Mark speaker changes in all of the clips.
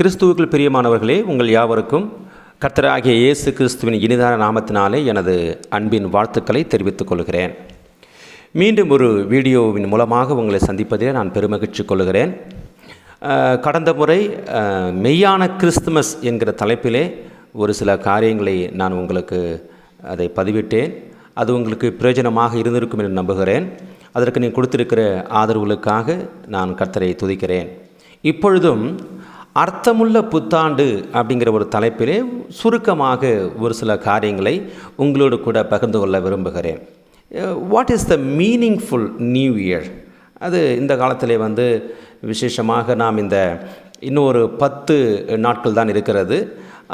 Speaker 1: கிறிஸ்துவுக்குள் பிரியமானவர்களே உங்கள் யாவருக்கும் கர்த்தராகிய இயேசு கிறிஸ்துவின் இனிதான நாமத்தினாலே எனது அன்பின் வாழ்த்துக்களை தெரிவித்துக் கொள்கிறேன். மீண்டும் ஒரு வீடியோவின் மூலமாக உங்களை சந்திப்பதில் நான் பெருமகிழ்ச்சி கொள்கிறேன். கடந்த முறை மெய்யான கிறிஸ்துமஸ் என்கிற தலைப்பிலே ஒரு சில காரியங்களை நான் உங்களுக்கு அதை பதிவிட்டேன். அது உங்களுக்கு பிரயோஜனமாக இருந்திருக்கும் என்று நம்புகிறேன். அதற்கு நீ கொடுத்திருக்கிற ஆதரவுகளுக்காக நான் கர்த்தரை துதிக்கிறேன். இப்பொழுதும் அர்த்தமுள்ள புத்தாண்டு அப்படிங்கிற ஒரு தலைப்பிலே சுருக்கமாக ஒரு சில காரியங்களை உங்களோடு கூட பகிர்ந்து கொள்ள விரும்புகிறேன். What is the meaningful new year அது இந்த காலத்திலே வந்து விசேஷமாக நாம் இந்த இன்னொரு பத்து நாட்கள் தான் இருக்கிறது.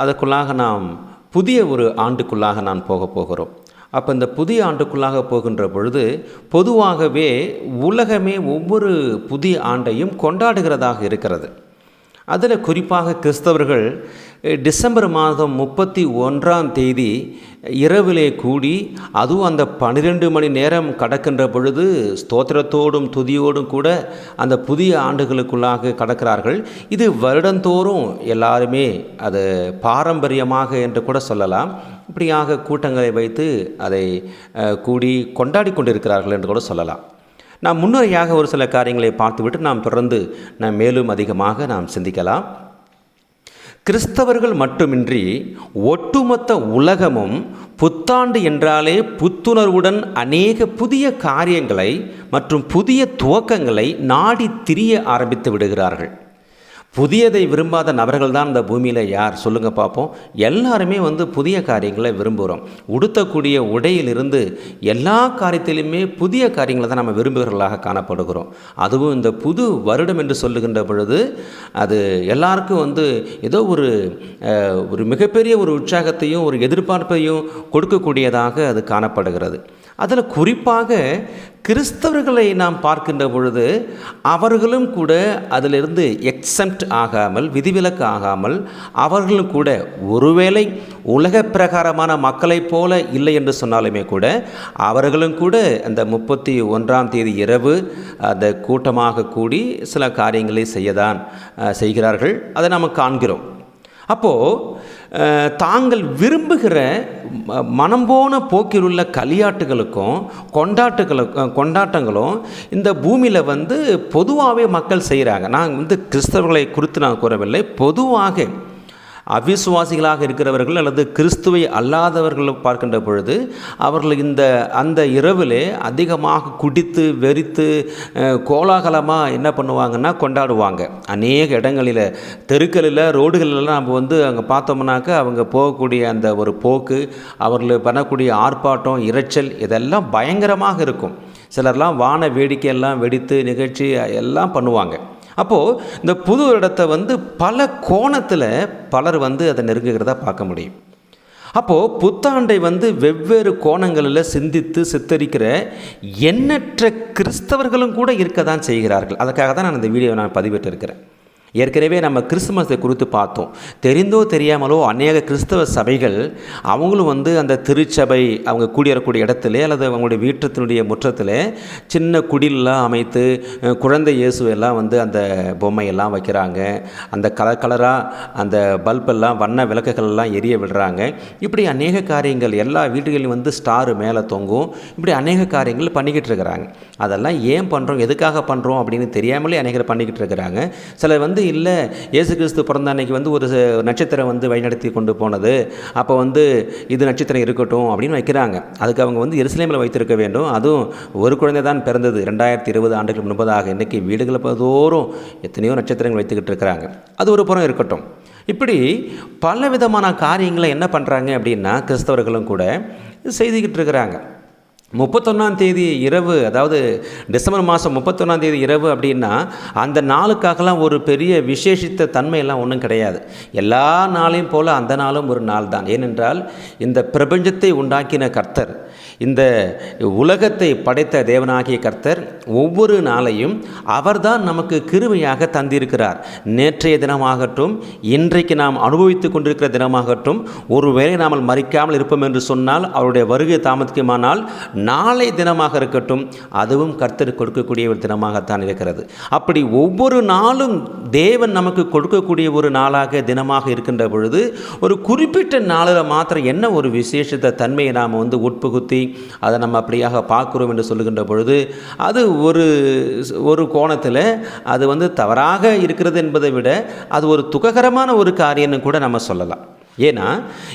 Speaker 1: அதற்குள்ளாக நாம் புதிய ஒரு ஆண்டுக்குள்ளாக நான் போக போகிறோம். அப்போ இந்த புதிய ஆண்டுக்குள்ளாக போகின்ற பொழுது பொதுவாகவே உலகமே ஒவ்வொரு புதிய ஆண்டையும் கொண்டாடுகிறதாக இருக்கிறது. அதில் குறிப்பாக கிறிஸ்தவர்கள் டிசம்பர் மாதம் முப்பத்தி ஒன்றாம் தேதி இரவிலே கூடி அதுவும் அந்த பன்னிரெண்டு மணி நேரம் கடக்கின்ற பொழுது ஸ்தோத்திரத்தோடும் துதியோடும் கூட அந்த புதிய ஆண்டுகளுக்குள்ளாக கடக்கிறார்கள். இது வருடந்தோறும் எல்லாருமே அது பாரம்பரியமாக என்று கூட சொல்லலாம். இப்படியாக கூட்டங்களை வைத்து அதை கூடி கொண்டாடி கொண்டிருக்கிறார்கள் என்று கூட சொல்லலாம். நாம் முன்னுரையாக ஒரு சில காரியங்களை பார்த்துவிட்டு நாம் தொடர்ந்து நாம் மேலும் அதிகமாக நாம் சிந்திக்கலாம். கிறிஸ்தவர்கள் மட்டுமின்றி ஒட்டுமொத்த உலகமும் புத்தாண்டு என்றாலே புத்துணர்வுடன் அநேக புதிய காரியங்களை மற்றும் புதிய துவக்கங்களை நாடி திரிய ஆரம்பித்து விடுகிறார்கள். புதியதை விரும்பாத நபர்கள் தான் இந்த பூமியில் யார்? சொல்லுங்கள் பார்ப்போம். எல்லாருமே வந்து புதிய காரியங்களை விரும்புகிறோம் உடுத்தக்கூடிய உடையிலிருந்து எல்லா காரியத்திலுமே புதிய காரியங்களை தான் நம்ம விரும்புகிறவர்களாக காணப்படுகிறோம். அதுவும் இந்த புது வருடம் என்று சொல்லுகின்ற பொழுது அது எல்லாருக்கும் வந்து ஏதோ ஒரு ஒரு மிகப்பெரிய ஒரு உற்சாகத்தையும் ஒரு எதிர்பார்ப்பையும் கொடுக்கக்கூடியதாக அது காணப்படுகிறது. அதில் குறிப்பாக கிறிஸ்தவர்களை நாம் பார்க்கின்ற பொழுது அவர்களும் கூட அதிலிருந்து எக்ஸம்ட் ஆகாமல் விதிவிலக்கு ஆகாமல் அவர்களும் கூட ஒருவேளை உலக பிரகாரமான மக்களைப் போல இல்லை என்று சொன்னாலுமே கூட அவர்களும் கூட அந்த முப்பத்தி ஒன்றாம் தேதி இரவு அந்த கூட்டமாக கூடி சில காரியங்களை செய்யதான் செய்கிறார்கள். அதை நாம் காண்கிறோம். அப்போது தாங்கள் விரும்புகிற ம- மனம் போன போக்கில் உள்ள களியாட்டுகளுக்கும் கொண்டாட்டுகளுக்கும் கொண்டாட்டங்களும் இந்த பூமியில் வந்து பொதுவாகவே மக்கள் செய்கிறாங்க நான் வந்து கிறிஸ்தவர்களை குறித்து நான் கூறவில்லை. பொதுவாக அவிசுவாசிகளாக இருக்கிறவர்கள் அல்லது கிறிஸ்துவை அல்லாதவர்கள் பார்க்கின்ற பொழுது அவர்கள் இந்த அந்த இரவிலே அதிகமாக குடித்து வெறித்து கோலாகலமாக என்ன பண்ணுவாங்கன்னா கொண்டாடுவாங்க. அநேக இடங்களில் தெருக்களில் ரோடுகளெல்லாம் நம்ம வந்து அங்கே பார்த்தோம்னாக்க அவங்க போகக்கூடிய அந்த ஒரு போக்கு அவர்கள் பண்ணக்கூடிய ஆர்ப்பாட்டம் இரைச்சல் இதெல்லாம் பயங்கரமாக இருக்கும். சிலர்லாம் வான வேடிக்கையெல்லாம் வெடித்து நிகழ்ச்சி எல்லாம் பண்ணுவாங்க. அப்போது இந்த புது இடத்தை வந்து பல கோணத்தில் பலர் வந்து அதை நெருங்குகிறதா பார்க்க முடியும். அப்போது புத்தாண்டை வந்து வெவ்வேறு கோணங்களில் சிந்தித்து சித்தரிக்கிற எண்ணற்ற கிறிஸ்தவர்களும் கூட இருக்க தான் செய்கிறார்கள். அதுக்காக தான் நான் இந்த வீடியோவை நான் பதிவிட்டிருக்கிறேன். ஏற்கனவே நம்ம கிறிஸ்துமஸை குறித்து பார்த்தோம். தெரிந்தோ தெரியாமலோ அநேக கிறிஸ்தவ சபைகள் அவங்களும் வந்து அந்த திருச்சபை அவங்க கூடியறக்கூடிய இடத்துல அல்லது அவங்களுடைய வீட்டத்தினுடைய முற்றத்தில் சின்ன குடிலெலாம் அமைத்து குழந்தை இயேசுவெல்லாம் வந்து அந்த பொம்மையெல்லாம் வைக்கிறாங்க. அந்த கலர் கலராக அந்த பல்பெல்லாம் வண்ண விளக்குகள் எல்லாம் எரிய விடுறாங்க. இப்படி அநேக காரியங்கள் எல்லா வீடுகளிலும் வந்து ஸ்டாரு மேலே தொங்கும். இப்படி அநேக காரியங்கள் பண்ணிக்கிட்டு இருக்கிறாங்க. அதெல்லாம் ஏன் பண்ணுறோம் எதுக்காக பண்ணுறோம் அப்படின்னு தெரியாமலே அநேகர் பண்ணிக்கிட்டு இருக்கிறாங்க. சிலர் வந்து வந்து இல்லை. இயேசு கிறிஸ்து பிறந்த அன்னைக்கு வந்து ஒரு நட்சத்திரம் வந்து வழிநடத்தி கொண்டு போனது. அப்போ வந்து இது நட்சத்திரம் இருக்கட்டும் அப்படின்னு வைக்கிறாங்க. அதுக்கு அவங்க வந்து எருசலேமில் வைத்திருக்க வேண்டும். அதுவும் ஒரு குழந்தை தான் பிறந்தது. ரெண்டாயிரத்தி இருபது ஆண்டுகள் முன்பதாக இன்றைக்கி வீடுகளை தோறும் எத்தனையோ நட்சத்திரங்கள் வைத்துக்கிட்டு இருக்கிறாங்க. அது ஒரு புறம் இருக்கட்டும். இப்படி பல விதமான காரியங்களை என்ன பண்ணுறாங்க அப்படின்னா கிறிஸ்தவர்களும் கூட செய்துக்கிட்டு இருக்கிறாங்க. முப்பத்தொன்னாம் தேதி இரவு அதாவது டிசம்பர் மாதம் முப்பத்தொன்னாம் தேதி இரவு அப்படின்னா அந்த நாளுக்காகலாம் ஒரு பெரிய விசேஷித்த தன்மையெல்லாம் ஒன்றும் கிடையாது. எல்லா நாளையும் போல் அந்த நாளும் ஒரு நாள் தான் ஏனென்றால் இந்த பிரபஞ்சத்தை உண்டாக்கின கர்த்தர் இந்த உலகத்தை படைத்த தேவனாகிய கர்த்தர் ஒவ்வொரு நாளையும் அவர்தான் நமக்கு கிருமையாக தந்திருக்கிறார். நேற்றைய தினமாகட்டும் இன்றைக்கு நாம் அனுபவித்துக் கொண்டிருக்கிற தினமாகட்டும் ஒருவேளை நாம் மறிக்காமல் இருப்போம் என்று சொன்னால் அவருடைய வருகை தாமதிக்குமானால் நாளை தினமாக இருக்கட்டும் அதுவும் கர்த்தர் கொடுக்கக்கூடிய ஒரு தினமாகத்தான் இருக்கிறது. அப்படி ஒவ்வொரு நாளும் தேவன் நமக்கு கொடுக்கக்கூடிய ஒரு நாளாக தினமாக இருக்கின்ற பொழுது ஒரு குறிப்பிட்ட நாளில் மாத்திரம் என்ன ஒரு விசேஷத்த தன்மையை நாம் வந்து உட்புகுத்தி அதை நம்ம அப்படியாக பார்க்குறோம் என்று சொல்லுகின்ற பொழுது அது ஒரு ஒரு கோணத்தில் அது வந்து தவறாக இருக்கிறது என்பதை விட அது ஒரு துக்ககரமான ஒரு காரியம்னு கூட நம்ம சொல்லலாம். ஏன்னா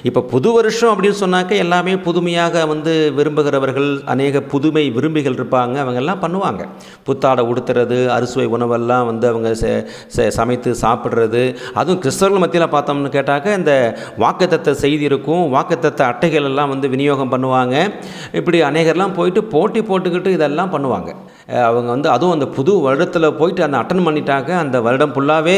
Speaker 1: இப்போ புது வருஷம் அப்படின்னு சொன்னாக்க எல்லாமே புதுமையாக வந்து விரும்புகிறவர்கள் அநேக புதுமை விரும்பிகள் இருப்பாங்க அவங்கெல்லாம் பண்ணுவாங்க. புத்தாடை உடுத்துறது அறுசுவை உணவெல்லாம் வந்து அவங்க சமைத்து சாப்பிட்றது. அதுவும் கிறிஸ்தவர்கள் மத்தியில் பார்த்தோம்னு கேட்டாக்க இந்த வாக்குத்தத்த செய்தி இருக்கும் வாக்குத்தத்த அட்டைகள் எல்லாம் வந்து விநியோகம் பண்ணுவாங்க. இப்படி அநேகர்லாம் போயிட்டு போட்டி போட்டுக்கிட்டு இதெல்லாம் பண்ணுவாங்க. அவங்க வந்து அதுவும் அந்த புது வருடத்தில் போயிட்டு அந்த அட்டன் பண்ணிட்டாக்க அந்த வருடம் ஃபுல்லாகவே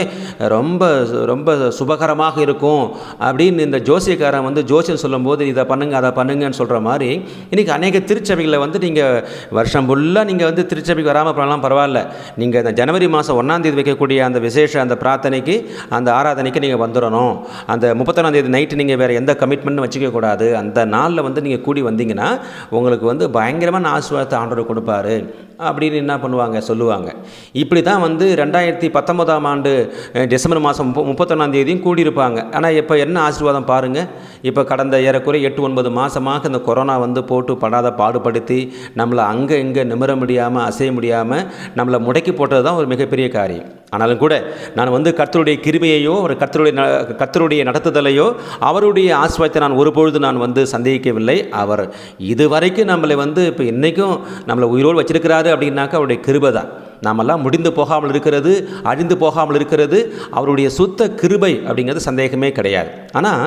Speaker 1: ரொம்ப ரொம்ப சுபகரமாக இருக்கும் அப்படின்னு இந்த ஜோசியக்காரன் வந்து ஜோசியம் சொல்லும்போது இதை பண்ணுங்கள் அதை பண்ணுங்கன்னு சொல்கிற மாதிரி இன்றைக்கி அநேக திருச்சபைகளை வந்து நீங்கள் வருஷம் ஃபுல்லாக நீங்கள் வந்து திருச்சபைக்கு வராமல் போனாலும் பரவாயில்ல. நீங்கள் இந்த ஜனவரி மாதம் ஒன்றாந்தேதி வைக்கக்கூடிய அந்த விசேஷ அந்த பிரார்த்தனைக்கு அந்த ஆராதனைக்கு நீங்கள் வந்துடணும். அந்த முப்பத்தொன்னாந்தேதி நைட்டு நீங்கள் வேறு எந்த கமிட்மெண்ட்டும் வச்சுக்கக்கூடாது அந்த நாளில் வந்து நீங்கள் கூடி வந்தீங்கன்னா உங்களுக்கு வந்து பயங்கரமான ஆசீர்வாதத்தை ஆண்டவர் கொடுப்பாரு. அப்படி அப்படின்னு என்ன பண்ணுவாங்க சொல்லுவாங்க. இப்படி தான் வந்து ரெண்டாயிரத்தி பத்தொன்பதாம் ஆண்டு டிசம்பர் மாதம் முப்ப முப்பத்தொன்னாம் தேதியும் கூடியிருப்பாங்க. ஆனால் இப்போ என்ன ஆசீர்வாதம் பாருங்கள் இப்போ கடந்த ஏறக்குறைய எட்டு ஒன்பது மாதமாக இந்த கொரோனா வந்து போட்டு படாத பாடுபடுத்தி நம்மளை அங்கே இங்கே நிமிர முடியாமல் அசைய முடியாமல் நம்மளை முடக்கி போட்டது தான் ஒரு மிகப்பெரிய காரியம். ஆனாலும் கூட நான் வந்து கர்த்தருடைய கிருமையையோ ஒரு கர்த்தருடைய ந- கர்த்தருடைய நடத்துதலையோ அவருடைய ஆசிர்வாதத்தை நான் ஒருபொழுது நான் வந்து சந்தேகிக்கவில்லை. அவர் இதுவரைக்கும் நம்மளை வந்து இப்போ இன்றைக்கும் நம்மளை உயிரோடு வச்சிருக்கிறாரு அப்படின்னாக்கா அவருடைய கிருபை தான். நாமெல்லாம் முடிந்து போகாமல் இருக்கிறது அழிந்து போகாமல் இருக்கிறது. அவருடைய சுத்த கிருபை அப்படிங்கிறது சந்தேகமே கிடையாது. ஆனால்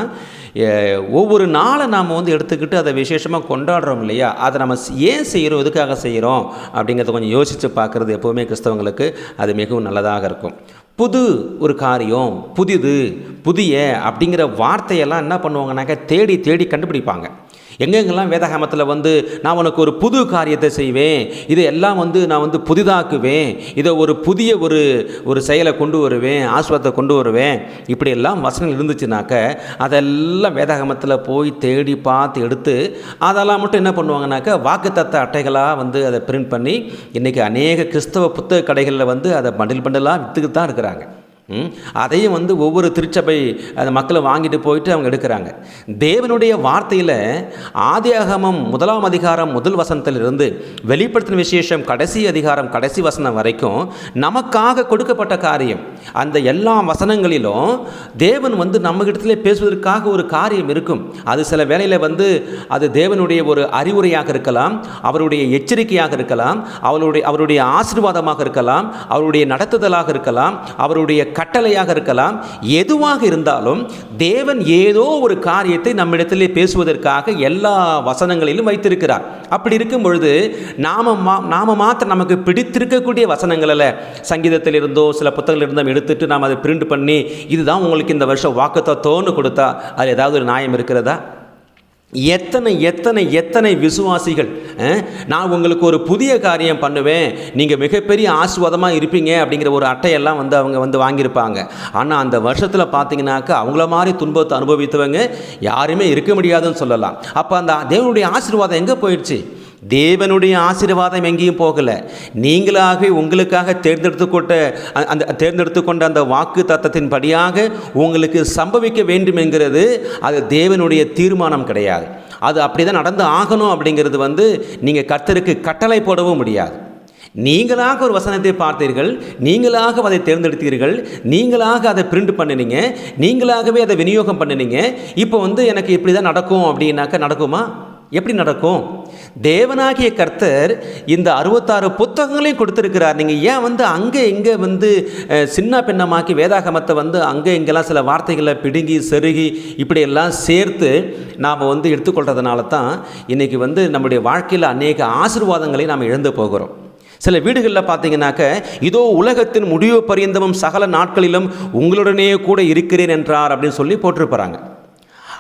Speaker 1: ஒவ்வொரு நாளை நாம் வந்து எடுத்துக்கிட்டு அதை விசேஷமாக கொண்டாடுறோம் இல்லையா? அதை நம்ம ஏன் செய்கிறோம் எதுக்காக செய்கிறோம் அப்படிங்கிறத கொஞ்சம் யோசித்து பார்க்குறது எப்போவுமே கிறிஸ்தவங்களுக்கு அது மிகவும் நல்லதாக இருக்கும். புது ஒரு காரியம் புதிது புதிய அப்படிங்கிற வார்த்தையெல்லாம் என்ன பண்ணுவாங்கனாக்கா தேடி தேடி கண்டுபிடிப்பாங்க. எங்கெங்கெல்லாம் வேதாகமத்தில் வந்து நான் உனக்கு ஒரு புது காரியத்தை செய்வேன் இதை எல்லாம் வந்து நான் வந்து புதிதாக்குவேன் இதை ஒரு புதிய ஒரு ஒரு செயலை கொண்டு வருவேன் ஆஸ்வாதத்தை கொண்டு வருவேன். இப்படியெல்லாம் வசனங்கள் இருந்துச்சுனாக்க அதெல்லாம் வேதாகமத்தில் போய் தேடி பார்த்து எடுத்து அதெல்லாம் மட்டும் என்ன பண்ணுவாங்கனாக்கா வாக்குத்தத்த அட்டைகளாக வந்து அதை பிரிண்ட் பண்ணி இன்றைக்கி அநேக கிறிஸ்தவ புத்தக கடைகளில் வந்து அதை பண்டில் பண்டலாக விற்றுக்கிட்டு தான் இருக்கிறாங்க. அதையும் வந்து ஒவ்வொரு திருச்சபை அந்த மக்களை வாங்கிட்டு போயிட்டு அவங்க எடுக்கிறாங்க. தேவனுடைய வார்த்தையில் ஆதியாகமம் முதலாம் அதிகாரம் முதல் வசனத்திலிருந்து வெளிப்படுத்தின விசேஷம் கடைசி அதிகாரம் கடைசி வசனம் வரைக்கும் நமக்காக கொடுக்கப்பட்ட காரியம். அந்த எல்லா வசனங்களிலும் தேவன் வந்து நம்மகிட்டத்திலே பேசுவதற்காக ஒரு காரியம் இருக்கும். அது சில வேளையில் வந்து அது தேவனுடைய ஒரு அறிவுரையாக இருக்கலாம் அவருடைய எச்சரிக்கையாக இருக்கலாம் அவருடைய அவருடைய ஆசீர்வாதமாக இருக்கலாம் அவருடைய நடத்துதலாக இருக்கலாம் அவருடைய கட்டளையாக இருக்கலாம். எதுவாக இருந்தாலும் தேவன் ஏதோ ஒரு காரியத்தை நம்மிடத்திலே பேசுவதற்காக எல்லா வசனங்களிலும் வைத்திருக்கிறார். அப்படி இருக்கும் பொழுது நாம மா நாம மாத்திரம் நமக்கு பிடித்திருக்கக்கூடிய வசனங்களில் சங்கீதத்தில் இருந்தோ சில புத்தகங்கள் இருந்தோ எடுத்துட்டு நாம் அதை பிரிண்ட் பண்ணி இதுதான் உங்களுக்கு இந்த வருஷம் வாக்குத்தத்தோன்னு கொடுத்தா அது ஏதாவது ஒரு நியாயம் இருக்கிறதா? எத்தனை எத்தனை எத்தனை விசுவாசிகள் நான் உங்களுக்கு ஒரு புதிய காரியம் பண்ணுவேன். நீங்கள் மிகப்பெரிய ஆசீர்வாதமாக இருப்பீங்க அப்படிங்கிற ஒரு அட்டையெல்லாம் வந்து அவங்க வந்து வாங்கியிருப்பாங்க. ஆனால் அந்த வருஷத்தில் பார்த்தீங்கன்னாக்கா அவங்கள மாதிரி துன்பத்தை அனுபவித்தவங்க யாருமே இருக்க முடியாதுன்னு சொல்லலாம். அப்போ அந்த தேவனுடைய ஆசீர்வாதம் எங்கே போயிடுச்சு? தேவனுடைய ஆசீர்வாதம் எங்கேயும் போகலை. நீங்களாகவே உங்களுக்காக தேர்ந்தெடுத்து கொண்ட அந்த தேர்ந்தெடுத்து கொண்ட அந்த வாக்கு தத்தத்தின் படியாக உங்களுக்கு சம்பவிக்க வேண்டும் என்கிறது. அது தேவனுடைய தீர்மானம் கிடையாது. அது அப்படி தான் நடந்து ஆகணும் அப்படிங்கிறது வந்து நீங்கள் கர்த்தருக்கு கட்டளை போடவும் முடியாது. நீங்களாக ஒரு வசனத்தை பார்த்தீர்கள் நீங்களாக அதை தேர்ந்தெடுத்தீர்கள் நீங்களாக அதை பிரிண்ட் பண்ணினீங்க நீங்களாகவே அதை விநியோகம் பண்ணினீங்க. இப்போ வந்து எனக்கு இப்படி தான் நடக்கும் அப்படின்னாக்க நடக்குமா? எப்படி நடக்கும்? தேவனாகிய கர்த்தர் இந்த அறுபத்தாறு புத்தகங்களையும் கொடுத்துருக்கிறார். நீங்கள் ஏன் வந்து அங்கே இங்கே வந்து சின்ன பின்னமாக்கி வேதாகமத்தை வந்து அங்கே இங்கெல்லாம் சில வார்த்தைகளை பிடுங்கி செருகி இப்படியெல்லாம் சேர்த்து நாம் வந்து எடுத்துக்கொள்கிறதுனால தான் இன்றைக்கி வந்து நம்முடைய வாழ்க்கையில் அநேக ஆசிர்வாதங்களை நாம் இழந்து போகிறோம். சில வீடுகளில் பார்த்தீங்கன்னாக்க இதோ உலகத்தின் முடிவு பரியந்தமும் சகல நாட்களிலும் உங்களுடனே கூட இருக்கிறேன் என்றார் அப்படின்னு சொல்லி போட்டிருப்பாங்க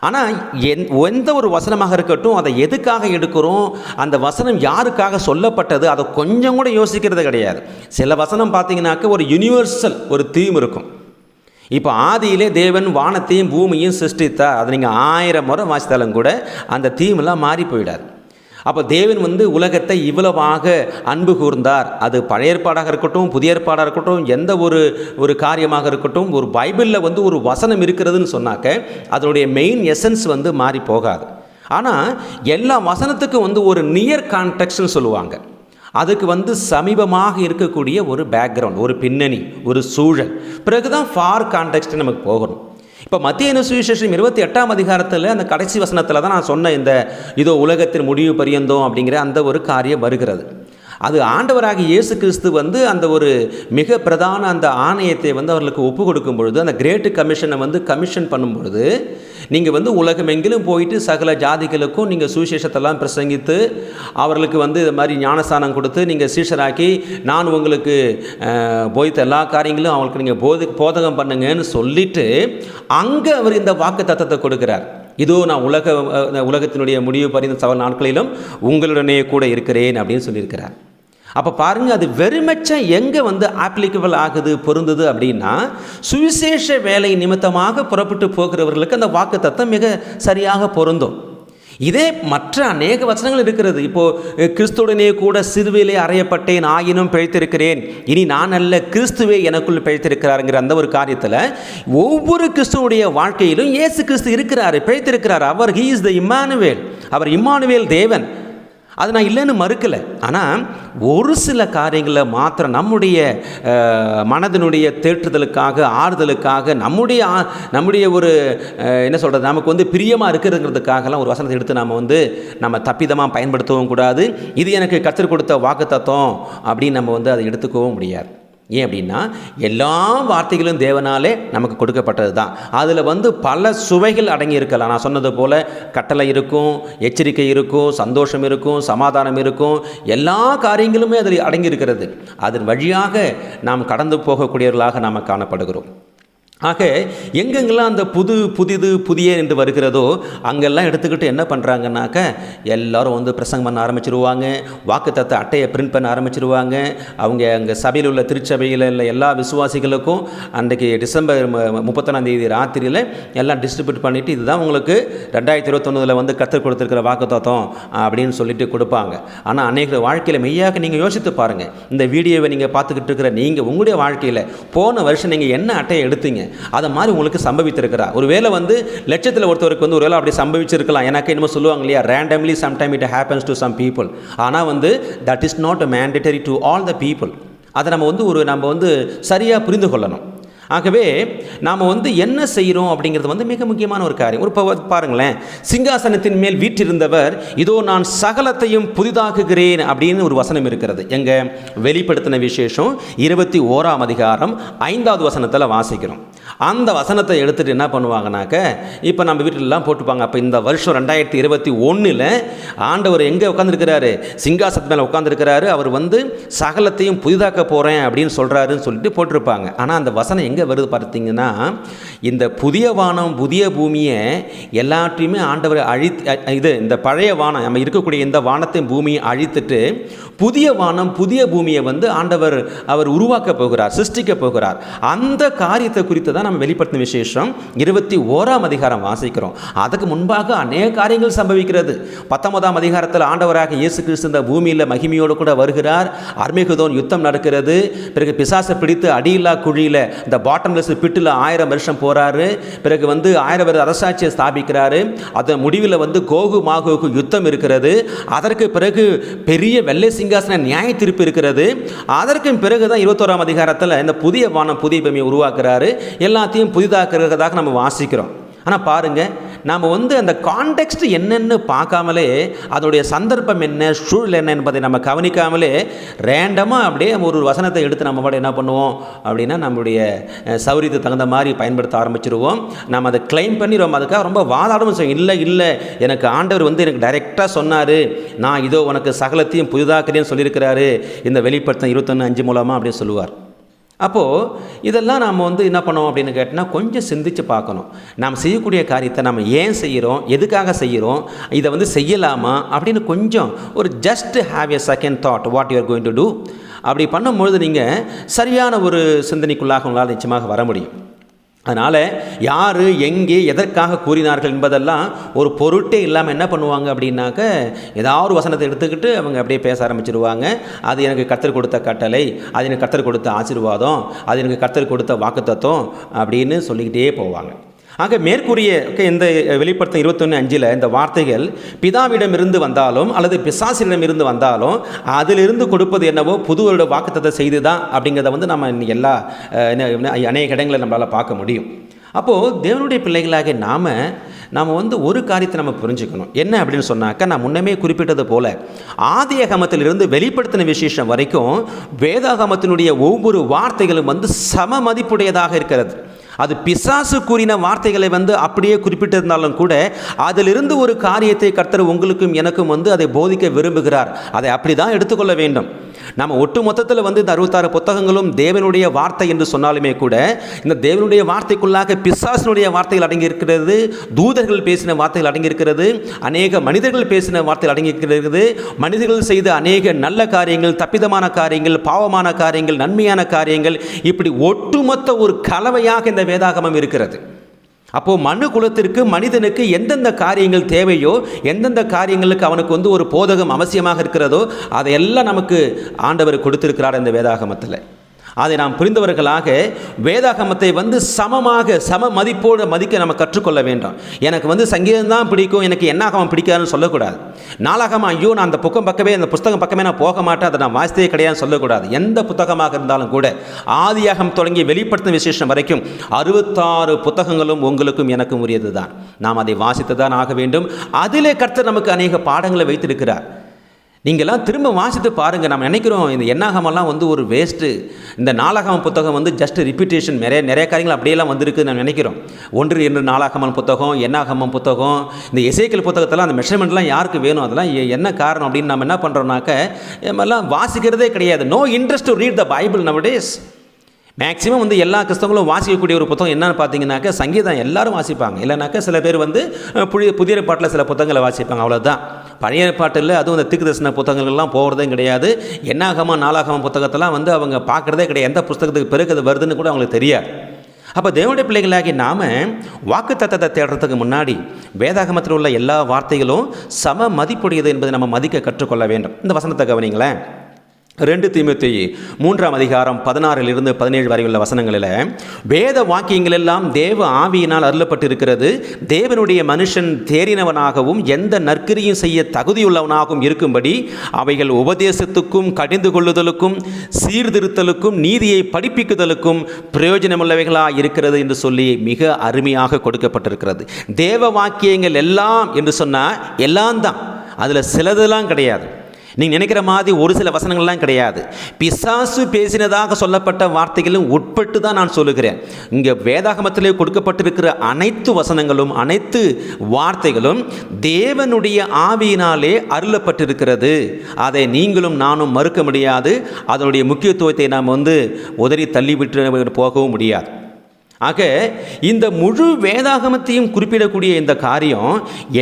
Speaker 1: ஆனால் எந் எந்த ஒரு வசனமாக இருக்கட்டும் அதை எதுக்காக எடுக்கிறோம் அந்த வசனம் யாருக்காக சொல்லப்பட்டது அதை கொஞ்சம் கூட யோசிக்கிறது கிடையாது. சில வசனம் பார்த்தீங்கன்னாக்க ஒரு யுனிவர்சல் ஒரு தீம் இருக்கும். இப்போ ஆதியிலே தேவன் வானத்தையும் பூமியும் சிருஷ்டித்தார். அதை நீங்கள் ஆயிரம் முறை வாசித்தாலும் கூட அந்த தீமெல்லாம் மாறி போயிடாது. அப்போ தேவன் வந்து உலகத்தை இவ்வளவாக அன்பு கூர்ந்தார். அது பழைய ஏற்பாடாக இருக்கட்டும் புதிய ஏற்பாடாக இருக்கட்டும் எந்த ஒரு ஒரு காரியமாக இருக்கட்டும் ஒரு பைபிளில் வந்து ஒரு வசனம் இருக்கிறதுன்னு சொன்னாக்க அதனுடைய மெயின் எசன்ஸ் வந்து மாறி போகாது. ஆனால் எல்லா வசனத்துக்கும் வந்து ஒரு நியர் கான்டெக்ட்னு சொல்லுவாங்க. அதுக்கு வந்து சமீபமாக இருக்கக்கூடிய ஒரு பேக்ரவுண்ட் ஒரு பின்னணி ஒரு சூழல். பிறகு தான் ஃபார் கான்டெக்ட் நமக்கு போகணும். இப்போ மத்திய சுவிசேஷம் இருபத்தி எட்டாம் அதிகாரத்தில் அந்த கடைசி வசனத்தில் தான் நான் சொன்ன இந்த இதோ உலகத்தின் முடிவு பரியந்தோம் அப்படிங்கிற அந்த ஒரு காரியம் வருகிறது. அது ஆண்டவராக இயேசு கிறிஸ்து வந்து அந்த ஒரு மிக பிரதான அந்த ஆணையத்தை வந்து அவர்களுக்கு ஒப்பு கொடுக்கும் பொழுது அந்த கிரேட்டு கமிஷனை வந்து கமிஷன் பண்ணும் பொழுது நீங்கள் வந்து உலகமெங்கிலும் போயிட்டு சகல ஜாதிகளுக்கும் நீங்கள் சுவிசேஷத்தெல்லாம் பிரசங்கித்து அவர்களுக்கு வந்து இது மாதிரி ஞானஸ்தானம் கொடுத்து நீங்கள் சீஷராக்கி நான் உங்களுக்கு போய்த்த எல்லா காரியங்களும் அவங்களுக்கு நீங்கள் போத போதகம் பண்ணுங்கன்னு சொல்லிட்டு அங்கே அவர் இந்த வாக்கு தத்தத்தை கொடுக்குறார். இதோ நான் உலக உலகத்தினுடைய முடிவு பறிந்த சவல் நாட்களிலும் உங்களுடனே கூட இருக்கிறேன் அப்படின்னு சொல்லியிருக்கிறார். அப்போ பாருங்கள் அது வெறுமச்சம் எங்கே வந்து ஆப்ளிகபிள் ஆகுது பொருந்தது அப்படின்னா சுவிசேஷ வேலை நிமித்தமாக புறப்பட்டு போகிறவர்களுக்கு அந்த வாக்கு தத்தம் மிக சரியாக பொருந்தும். இதே மற்ற அநேக வசனங்கள் இருக்கிறது. இப்போது கிறிஸ்துடனே கூட சிறுவையிலே அறையப்பட்டேன் ஆயினும் பிழைத்திருக்கிறேன். இனி நான் அல்ல கிறிஸ்துவே எனக்குள் பிழைத்திருக்கிறாருங்கிற அந்த ஒரு காரியத்தில் ஒவ்வொரு கிறிஸ்துவனுடைய வாழ்க்கையிலும் இயேசு கிறிஸ்து இருக்கிறார் பிழைத்திருக்கிறார். அவர் ஹீ இஸ் த இம்மானுவேல் அவர் இம்மானுவேல் தேவன். அது நான் இல்லைன்னு மறுக்கலை. ஆனால் ஒரு சில காரியங்களை மாத்திரம் நம்முடைய மனதினுடைய தேற்றுதலுக்காக ஆறுதலுக்காக நம்முடைய நம்முடைய ஒரு என்ன சொல்கிறது நமக்கு வந்து பிரியமாக இருக்கிறதுங்கிறதுக்காகலாம் ஒரு வசனத்தை எடுத்து நம்ம வந்து நம்ம தப்பிதமாக பயன்படுத்தவும் கூடாது. இது எனக்கு கற்றுக் கொடுத்த வாக்கு தத்துவம் அப்படின்னு நம்ம வந்து அதை எடுத்துக்கவும் முடியாது. ஏன் அப்படின்னா எல்லா வார்த்தைகளும் தேவனாலே நமக்கு கொடுக்கப்பட்டது தான் அதில் வந்து பல சுவைகள் அடங்கி இருக்கலாம் நான் சொன்னது போல் கட்டளை இருக்கும் எச்சரிக்கை இருக்கும் சந்தோஷம் இருக்கும் சமாதானம் இருக்கும். எல்லா காரியங்களுமே அதில் அடங்கி இருக்கிறது அதன் வழியாக நாம் கடந்து போகக்கூடியவர்களாக நாம் காணப்படுகிறோம். ஆக எங்கெங்கெல்லாம் அந்த புது புதிது புதிய என்று வருகிறதோ அங்கெல்லாம் எடுத்துக்கிட்டு என்ன பண்ணுறாங்கன்னாக்க எல்லோரும் வந்து பிரசங்கம் பண்ண ஆரம்பிச்சிருவாங்க வாக்குத்தத்த அட்டையை பிரிண்ட் பண்ண ஆரம்பிச்சிருவாங்க அவங்க அங்கே சபையில் உள்ள திருச்சபையில் உள்ள எல்லா விசுவாசிகளுக்கும் அன்றைக்கு டிசம்பர் முப்பத்தொன்னாம் தேதி ராத்திரியில் எல்லாம் டிஸ்ட்ரிபியூட் பண்ணிவிட்டு இதுதான் உங்களுக்கு ரெண்டாயிரத்தி இருபத்தொன்னில் வந்து கற்றுக் கொடுத்துருக்கிற வாக்குத்தத்தம் அப்படின்னு சொல்லிட்டு கொடுப்பாங்க. ஆனால் அநேக வாழ்க்கையில் மெய்யாக நீங்கள் யோசித்து பாருங்கள் இந்த வீடியோவை நீங்கள் பார்த்துக்கிட்டு இருக்கிற நீங்கள் உங்களுடைய வாழ்க்கையில் போன வருஷம் நீங்கள் என்ன அட்டையை எடுத்தீங்க? அதை மாதிரி உங்களுக்கு சம்பவித்திருக்கிறா ஒருவேளை வந்து லட்சத்தில் ஒருத்தருக்கு வந்து ஒருவேளை அப்படி சம்பவிச்சிருக்கலாம். எனக்கு என்னமோ சொல்லுவாங்க இல்லையா? Randomly sometime it happens to some people ஆனால் வந்து that is not mandatory to all the people அதை நம்ம வந்து ஒரு நம்ம வந்து சரியாக புரிந்து கொள்ளணும். ஆகவே நாம் வந்து என்ன செய்கிறோம் அப்படிங்கிறது வந்து மிக முக்கியமான ஒரு காரியம். ஒரு இப்போ பாருங்களேன். சிங்காசனத்தின் மேல் வீற்றிருந்தவர் இதோ நான் சகலத்தையும் புதிதாக்குகிறேன் அப்படின்னு ஒரு வசனம் இருக்கிறது. எங்கள் வெளிப்படுத்தின விசேஷம் இருபத்தி ஓராம் அதிகாரம் ஐந்தாவது வசனத்தில் வாசிக்கிறோம். அந்த வசனத்தை எடுத்துகிட்டு என்ன பண்ணுவாங்கனாக்க இப்போ நம்ம வீட்டிலலாம் போட்டுப்பாங்க. அப்போ இந்த வருஷம் ரெண்டாயிரத்தி இருபத்தி ஒன்றில் ஆண்டவர் எங்கே உட்காந்துருக்கிறாரு சிங்காசத்து மேலே உட்காந்துருக்கிறாரு அவர் வந்து சகலத்தையும் புதிதாக்க போகிறேன் அப்படின்னு சொல்கிறாருன்னு சொல்லிட்டு போட்டிருப்பாங்க. ஆனால் அந்த வசனம் எங்கே வருது பார்த்தீங்கன்னா இந்த புதிய வானம் புதிய பூமியை எல்லாற்றையுமே ஆண்டவர் அழித்து இது இந்த பழைய வானம் நம்ம இருக்கக்கூடிய இந்த வானத்தையும் பூமியை அழித்துட்டு புதிய வானம் புதிய பூமியை வந்து ஆண்டவர் அவர் உருவாக்க போகிறார் சிருஷ்டிக்க போகிறார். அந்த காரியத்தை குறித்து தான் நம்ம வெளிப்படுத்தின விசேஷம் இருபத்தி ஓராம் அதிகாரம் வாசிக்கிறோம். அதுக்கு முன்பாக அநேக காரியங்கள் சம்பவிக்கிறது. பத்தொன்பதாம் அதிகாரத்தில் ஆண்டவராக இயேசு கிறிஸ்து இந்த பூமியில் மகிமையோடு கூட வருகிறார். அர்மிகுதோன் யுத்தம் நடக்கிறது. பிறகு பிசாசை பிடித்து அடியில்லா குழியில் இந்த பாட்டம்லெஸ் பிட்டில் ஆயிரம் வருஷம் போகிறாரு பிறகு வந்து ஆயிரம் வருட அரசாட்சியை ஸ்தாபிக்கிறாரு. அதன் முடிவில் வந்து கோகு மாகோகு யுத்தம் இருக்கிறது. அதற்கு பிறகு பெரிய வெள்ளை சிங்காசன நியாய தீர்ப்பு இருக்கிறது. அதற்கு பிறகு தான் இருபத்தோராம் அதிகாரத்தில் இந்த புதிய வானம் புதிய பூமியை உருவாக்குறாரு. எல்லாத்தையும் புதிதாக்குறதாக நம்ம வாசிக்கிறோம். ஆனால் பாருங்கள் நாம் வந்து அந்த கான்டெக்ஸ்ட் என்னென்னு பார்க்காமலே அதோடைய சந்தர்ப்பம் என்ன சூழல் என்ன என்பதை நம்ம கவனிக்காமலே ரேண்டமாக அப்படியே ஒரு வசனத்தை எடுத்து நம்ம பாட என்ன பண்ணுவோம் அப்படின்னா நம்மளுடைய அஹ், சௌரியத்துக்கு தகுந்த மாதிரி பயன்படுத்த ஆரம்பிச்சிருவோம். நம்ம அதை கிளைம் பண்ணி ரொம்ப அதுக்காக ரொம்ப வாதாடவும் செய்யும் இல்லை இல்லை எனக்கு ஆண்டவர் வந்து எனக்கு டைரெக்டாக சொன்னார். நான் இதோ உனக்கு சகலத்தையும் புதிதாக்கிறேன்னு சொல்லியிருக்கிறாரு. இந்த வெளிப்படுத்தம் இருபத்தொன்று அஞ்சு மூலமாக அப்படின்னு சொல்லுவார். அப்போது இதெல்லாம் நாம் வந்து என்ன பண்ணோம் அப்படின்னு கேட்டால் கொஞ்சம் சிந்திச்சு பார்க்கணும். நாம் செய்யக்கூடிய காரியத்தை நம்ம ஏன் செய்கிறோம் எதுக்காக செய்கிறோம் இதை வந்து செய்யலாமா? அப்படின்னு கொஞ்சம் ஒரு just have a second thought what you are going to do அப்படி பண்ணும்பொழுது நீங்கள் சரியான ஒரு சிந்தனைக்குள்ளாக உங்களால் நிச்சயமாக வர முடியும். அதனால் யார் எங்கே எதற்காக கூறினார்கள் என்பதெல்லாம் ஒரு பொருட்டே இல்லாமல் என்ன பண்ணுவாங்க அப்படின்னாக்க ஏதாவது ஒரு வசனத்தை எடுத்துக்கிட்டு அவங்க அப்படியே பேச ஆரம்பிச்சிருவாங்க. அது எனக்கு கத்தர் கொடுத்த கட்டளை அது எனக்கு கத்தர் கொடுத்த ஆசீர்வாதம் அது எனக்கு கத்தர் கொடுத்த வாக்குத்தத்தம் அப்படின்னு சொல்லிக்கிட்டே போவாங்க. ஆக மேற்கூறிய இந்த வெளிப்படுத்தும் இருபத்தொன்று அஞ்சில் இந்த வார்த்தைகள் பிதாவிடமிருந்து வந்தாலும் அல்லது பிசாசிடமிருந்து வந்தாலும் அதிலிருந்து கொடுப்பது என்னவோ புதுவரோட வாக்குத்தத்தை செய்து தான் அப்படிங்கிறத வந்து நம்ம எல்லா அநேக இடங்களில் நம்மளால் பார்க்க முடியும். அப்போது தேவனுடைய பிள்ளைகளாக நாம் நாம் வந்து ஒரு காரியத்தை நம்ம புரிஞ்சுக்கணும். என்ன அப்படின்னு சொன்னாக்கா நான் முன்னமே குறிப்பிட்டது போல ஆதியகமத்திலிருந்து வெளிப்படுத்தின விசேஷம் வரைக்கும் வேதாகமத்தினுடைய ஒவ்வொரு வார்த்தைகளும் வந்து சம மதிப்புடையதாக இருக்கிறது. அது பிசாசு கூறின வார்த்தைகளை வந்து அப்படியே குறிப்பிட்டிருந்தாலும் கூட அதிலிருந்து ஒரு காரியத்தை கர்த்தர் உங்களுக்கும் எனக்கும் வந்து அதை போதிக்க விரும்புகிறார். அதை அப்படி தான் எடுத்துக்கொள்ள வேண்டும். நம்ம ஒட்டு மொத்தத்தில் வந்து இந்த அறுபத்தாறு புத்தகங்களும் தேவனுடைய வார்த்தை என்று சொன்னாலுமே கூட இந்த தேவனுடைய வார்த்தைக்குள்ளாக பிசாசினுடைய வார்த்தைகள் அடங்கியிருக்கிறது தூதர்கள் பேசின வார்த்தைகள் அடங்கியிருக்கிறது அநேக மனிதர்கள் பேசின வார்த்தைகள் அடங்கியிருக்கிறது மனிதர்கள் செய்த அநேக நல்ல காரியங்கள் தப்பிதமான காரியங்கள் பாவமான காரியங்கள் நன்மையான காரியங்கள் இப்படி ஒட்டுமொத்த ஒரு கலவையாக இந்த வேதாகமம் இருக்கிறது. அப்போது மனு குலத்திற்கு மனிதனுக்கு எந்தெந்த காரியங்கள் தேவையோ எந்தெந்த காரியங்களுக்கு அவனுக்கு வந்து ஒரு போதகம் அவசியமாக இருக்கிறதோ அதையெல்லாம் நமக்கு ஆண்டவர் கொடுத்திருக்கிறார் இந்த வேதாகமத்தில். அதை நாம் புரிந்தவர்களாக வேதாகமத்தை வந்து சமமாக சம மதிப்போடு மதிக்க நம்ம கற்றுக்கொள்ள வேண்டும். எனக்கு வந்து சங்கீதம் தான் பிடிக்கும் எனக்கு என்னாகமம் பிடிக்காதுன்னு சொல்லக்கூடாது. நாளாகமம் ஐயோ நான் அந்த புக்கம் பக்கமே அந்த புஸ்தகம் பக்கமே நான் போக மாட்டேன் அதை நான் வாசித்தே கிடையாதுன்னு சொல்லக்கூடாது. எந்த புத்தகமாக இருந்தாலும் கூட ஆதியாகம் தொடங்கி வெளிப்படுத்தும் விசேஷம் வரைக்கும் அறுபத்தாறு புத்தகங்களும் உங்களுக்கும் எனக்கும் உரியது தான் நாம் அதை வாசித்து தான் ஆக வேண்டும். அதிலே கர்த்தர் நமக்கு அநேக பாடங்களை வைத்திருக்கிறார். நீங்கள்லாம் திரும்ப வாசித்து பாருங்கள் நம்ம நினைக்கிறோம் இந்த எண்ணாகமெல்லாம் வந்து ஒரு வேஸ்ட்டு இந்த நாளாகம புத்தகம் வந்து ஜஸ்ட் ரிப்பீட்டேஷன் நிறைய நிறைய காரியங்கள் அப்படியெல்லாம் வந்திருக்கு நம்ம நினைக்கிறோம். ஒன்று என்று நாளாகமன் புத்தகம் எண்ணாகமம் புத்தகம். இந்த இசைக்கல் புத்தகத்தெல்லாம் அந்த மெஷர்மெண்ட்லாம் யாருக்கு வேணும்? அதெல்லாம் என்ன காரணம் அப்படின்னு நம்ம என்ன பண்ணுறோம்னாக்க எல்லாம் வாசிக்கிறதே கிடையாது. No interest to read the Bible nowadays maximum வந்து எல்லா கிறிஸ்தவங்களும் வாசிக்கக்கூடிய ஒரு புத்தகம் என்னன்னு பார்த்தீங்கன்னாக்கா சங்கீதம் எல்லாரும் வாசிப்பாங்க. இல்லைனாக்கா சில பேர் வந்து புதிய புதிய பாட்டில் சில புத்தகங்களை வாசிப்பாங்க. அவ்வளோதான் பழைய பாட்டில் அதுவும் இந்த திக்கு தரிசன புத்தகங்கள்லாம் போகிறதே கிடையாது. என்னாகமா நாலாகமா புத்தகத்தெல்லாம் வந்து அவங்க பார்க்குறதே கிடையாது. எந்த புத்தகத்துக்கு பிறகு அது வருதுன்னு கூட அவங்களுக்கு தெரியாது. அப்போ தேவனுடைய பிள்ளைகளாகி நாம் வாக்கு தத்தத்தை தேடுறதுக்கு முன்னாடி வேதாகமத்தில் உள்ள எல்லா வார்த்தைகளும் சம மதிப்புடையது என்பதை நம்ம மதிக்க கற்றுக்கொள்ள வேண்டும். இந்த வசனத்தை கவனிங்களேன். ரெண்டு தீமத்தி மூன்றாம் அதிகாரம் பதினாறிலிருந்து பதினேழு வரை உள்ள வசனங்களில் வேத வாக்கியங்கள் எல்லாம் தேவ ஆவியினால் அருளப்பட்டிருக்கிறது. தேவனுடைய மனுஷன் தேறினவனாகவும் எந்த நற்கிரியும் செய்ய தகுதியுள்ளவனாகவும் இருக்கும்படி அவைகள் உபதேசத்துக்கும் கடிந்து கொள்ளுதலுக்கும் சீர்திருத்தலுக்கும் நீதியை படிப்பிக்குதலுக்கும் பிரயோஜனமுள்ளவைகளாக இருக்கிறது என்று சொல்லி மிக அருமையாக கொடுக்கப்பட்டிருக்கிறது. தேவ வாக்கியங்கள் எல்லாம் என்று சொன்னால் எல்லாம் தான். அதில் சிலதெல்லாம் கிடையாது. நீங்கள் நினைக்கிற மாதிரி ஒரு சில வசனங்கள்லாம் கிடையாது. பிசாசு பேசினதாக சொல்லப்பட்ட வார்த்தைகளும் உட்பட்டு தான் நான் சொல்லுகிறேன். இங்கே வேதாகமத்திலே கொடுக்கப்பட்டிருக்கிற அனைத்து வசனங்களும் அனைத்து வார்த்தைகளும் தேவனுடைய ஆவியினாலே அருளப்பட்டிருக்கிறது. அதை நீங்களும் நானும் மறுக்க முடியாது. அதனுடைய முக்கியத்துவத்தை நாம் வந்து உதறி தள்ளிவிட்டு போகவும் முடியாது. ஆக இந்த முழு வேதாகமத்தையும் குறிப்பிடக்கூடிய இந்த காரியம்